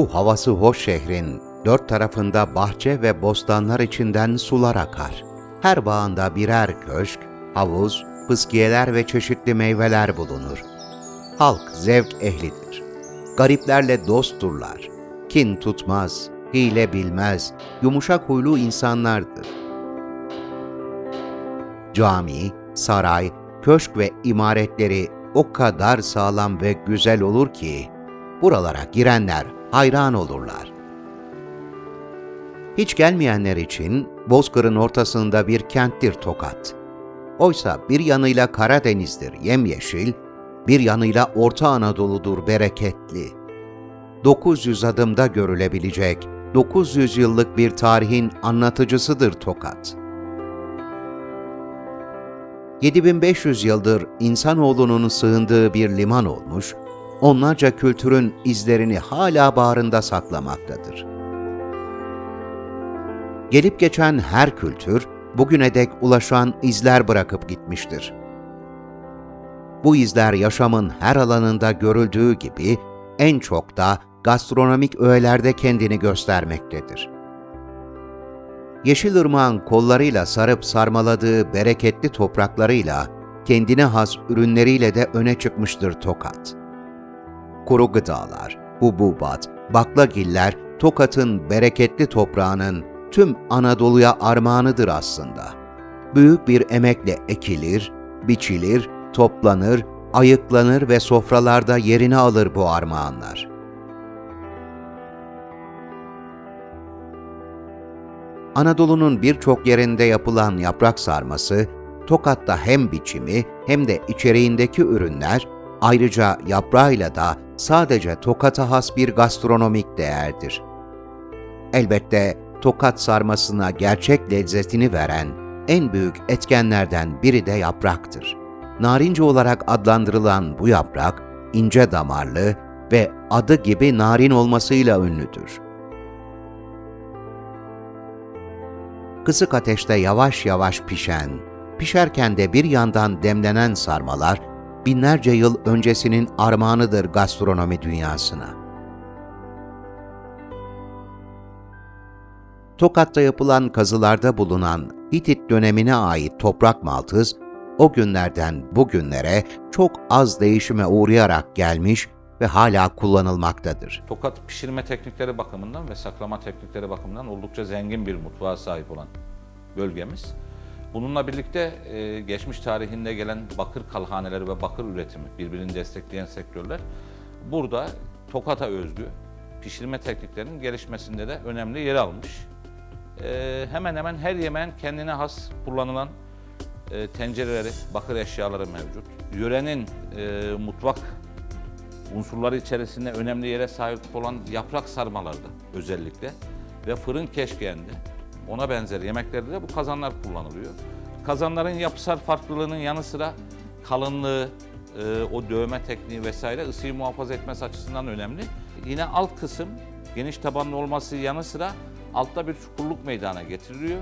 Bu havası hoş şehrin dört tarafında bahçe ve bostanlar içinden sular akar. Her bağında birer köşk, havuz, fıskiyeler ve çeşitli meyveler bulunur. Halk zevk ehlidir. Gariplerle dostturlar. Kin tutmaz, hile bilmez, yumuşak huylu insanlardır. Cami, saray, köşk ve imaretleri o kadar sağlam ve güzel olur ki, buralara girenler hayran olurlar. Hiç gelmeyenler için Bozkır'ın ortasında bir kenttir Tokat. Oysa bir yanıyla Karadeniz'dir yemyeşil, bir yanıyla Orta Anadolu'dur bereketli. 900 adımda görülebilecek 900 yıllık bir tarihin anlatıcısıdır Tokat. 7500 yıldır insanoğlunun sığındığı bir liman olmuş, onlarca kültürün izlerini hala bağrında saklamaktadır. Gelip geçen her kültür, bugüne dek ulaşan izler bırakıp gitmiştir. Bu izler yaşamın her alanında görüldüğü gibi en çok da gastronomik öğelerde kendini göstermektedir. Yeşilırmağın kollarıyla sarıp sarmaladığı bereketli topraklarıyla, kendine has ürünleriyle de öne çıkmıştır Tokat. Kuru gıdalar, hububat, baklagiller Tokat'ın bereketli toprağının tüm Anadolu'ya armağanıdır aslında. Büyük bir emekle ekilir, biçilir, toplanır, ayıklanır ve sofralarda yerini alır bu armağanlar. Anadolu'nun birçok yerinde yapılan yaprak sarması, Tokat'ta hem biçimi hem de içeriğindeki ürünler, ayrıca yaprağıyla da sadece Tokat'a has bir gastronomik değerdir. Elbette Tokat sarmasına gerçek lezzetini veren en büyük etkenlerden biri de yapraktır. Narince olarak adlandırılan bu yaprak, ince damarlı ve adı gibi narin olmasıyla ünlüdür. kısık ateşte yavaş yavaş pişen, pişerken de bir yandan demlenen sarmalar, binlerce yıl öncesinin armağanıdır gastronomi dünyasına. Tokat'ta yapılan kazılarda bulunan Hitit dönemine ait toprak maltız, o günlerden bugünlere çok az değişime uğrayarak gelmiş ve hala kullanılmaktadır. Tokat pişirme teknikleri bakımından ve saklama teknikleri bakımından oldukça zengin bir mutfağa sahip olan bölgemiz. Bununla birlikte e, geçmiş tarihinde gelen bakır kalhaneleri ve bakır üretimi birbirini destekleyen sektörler burada Tokat'a özgü pişirme tekniklerinin gelişmesinde de önemli yer almış. E, hemen hemen her yemeğin kendine has kullanılan e, tencereleri, bakır eşyaları mevcut. Yörenin e, mutfak unsurları içerisinde önemli yere sahip olan yaprak sarmalarda özellikle ve fırın keşkeğinde ona benzer yemeklerde de bu kazanlar kullanılıyor. Kazanların yapısal farklılığının yanı sıra kalınlığı, e, o dövme tekniği vesaire ısıyı muhafaza etmesi açısından önemli. Yine alt kısım geniş tabanlı olması yanı sıra altta bir çukurluk meydana getiriliyor.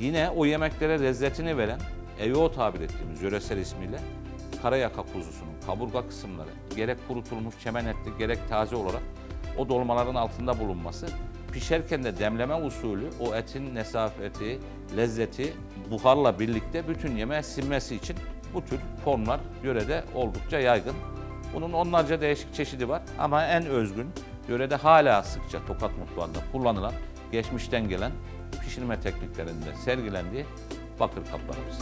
Yine o yemeklere lezzetini veren, EYO tabir ettiğimiz yöresel ismiyle karayaka kuzusunun kaburga kısımları gerek kurutulmuş çemen etli gerek taze olarak o dolmaların altında bulunması pişerken de demleme usulü o etin nesafeti, lezzeti buharla birlikte bütün yemeğe sinmesi için bu tür formlar yörede oldukça yaygın. Bunun onlarca değişik çeşidi var ama en özgün yörede hala sıkça Tokat mutfağında kullanılan geçmişten gelen pişirme tekniklerinde sergilendiği bakır kaplarımız.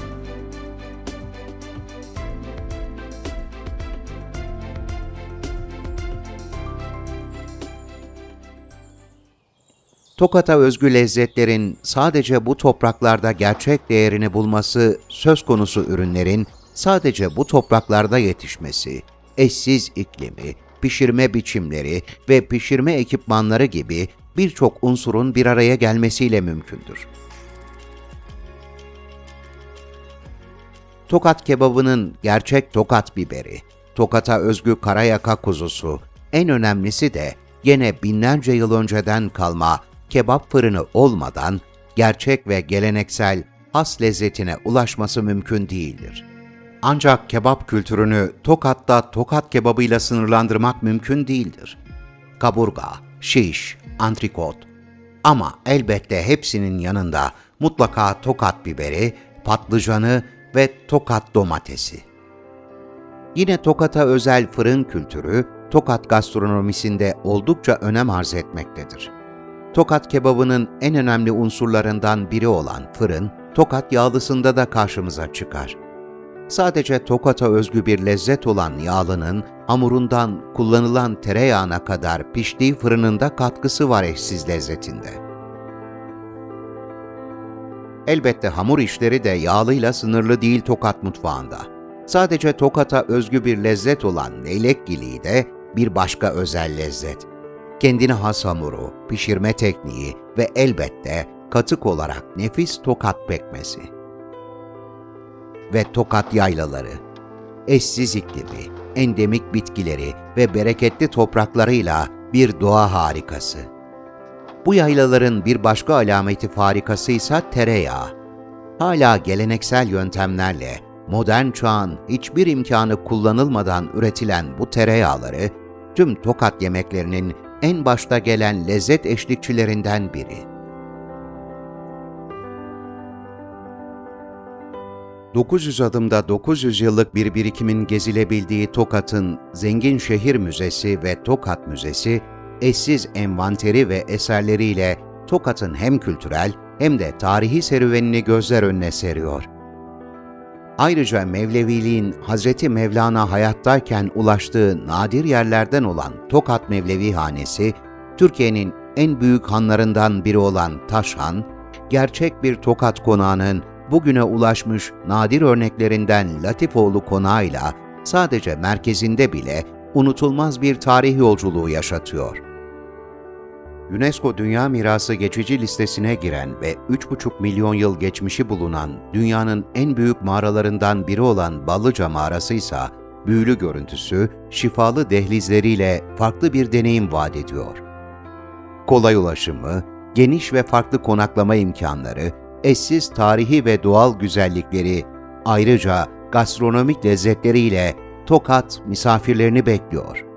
Tokat'a özgü lezzetlerin sadece bu topraklarda gerçek değerini bulması söz konusu ürünlerin sadece bu topraklarda yetişmesi, eşsiz iklimi, pişirme biçimleri ve pişirme ekipmanları gibi birçok unsurun bir araya gelmesiyle mümkündür. Tokat kebabının gerçek tokat biberi, Tokat'a özgü karayaka kuzusu, en önemlisi de gene binlerce yıl önceden kalma kebap fırını olmadan gerçek ve geleneksel has lezzetine ulaşması mümkün değildir. Ancak kebap kültürünü Tokat'ta Tokat kebabıyla sınırlandırmak mümkün değildir. Kaburga, şiş, antrikot. Ama elbette hepsinin yanında mutlaka tokat biberi, patlıcanı ve tokat domatesi. Yine Tokat'a özel fırın kültürü, Tokat gastronomisinde oldukça önem arz etmektedir. Tokat kebabının en önemli unsurlarından biri olan fırın, Tokat yağlısında da karşımıza çıkar. Sadece Tokat'a özgü bir lezzet olan yağlının, hamurundan kullanılan tereyağına kadar piştiği fırınında katkısı var eşsiz lezzetinde. Elbette hamur işleri de yağlıyla sınırlı değil Tokat mutfağında. Sadece Tokat'a özgü bir lezzet olan leylekgiliği de bir başka özel lezzet. Kendine has hamuru, pişirme tekniği ve elbette katık olarak nefis tokat pekmezi. Ve tokat yaylaları. Eşsiz iklimi, endemik bitkileri ve bereketli topraklarıyla bir doğa harikası. Bu yaylaların bir başka alameti farikası ise tereyağı. Hala geleneksel yöntemlerle modern çağın hiçbir imkanı kullanılmadan üretilen bu tereyağları tüm Tokat yemeklerinin en başta gelen lezzet eşlikçilerinden biri. ...900 adımda 900 yıllık bir birikimin gezilebildiği Tokat'ın Zengin Şehir Müzesi ve Tokat Müzesi, eşsiz envanteri ve eserleriyle Tokat'ın hem kültürel hem de tarihi serüvenini gözler önüne seriyor. Ayrıca Mevleviliğin Hazreti Mevlana hayattayken ulaştığı nadir yerlerden olan Tokat Mevlevi Hanesi, Türkiye'nin en büyük hanlarından biri olan Taşhan, gerçek bir Tokat konağının bugüne ulaşmış nadir örneklerinden Latifoğlu konağıyla sadece merkezinde bile unutulmaz bir tarih yolculuğu yaşatıyor. UNESCO Dünya Mirası geçici listesine giren ve 3,5 milyon yıl geçmişi bulunan dünyanın en büyük mağaralarından biri olan Ballıca Mağarası ise büyülü görüntüsü, şifalı dehlizleriyle farklı bir deneyim vaat ediyor. Kolay ulaşımı, geniş ve farklı konaklama imkanları, eşsiz tarihi ve doğal güzellikleri, ayrıca gastronomik lezzetleriyle Tokat misafirlerini bekliyor.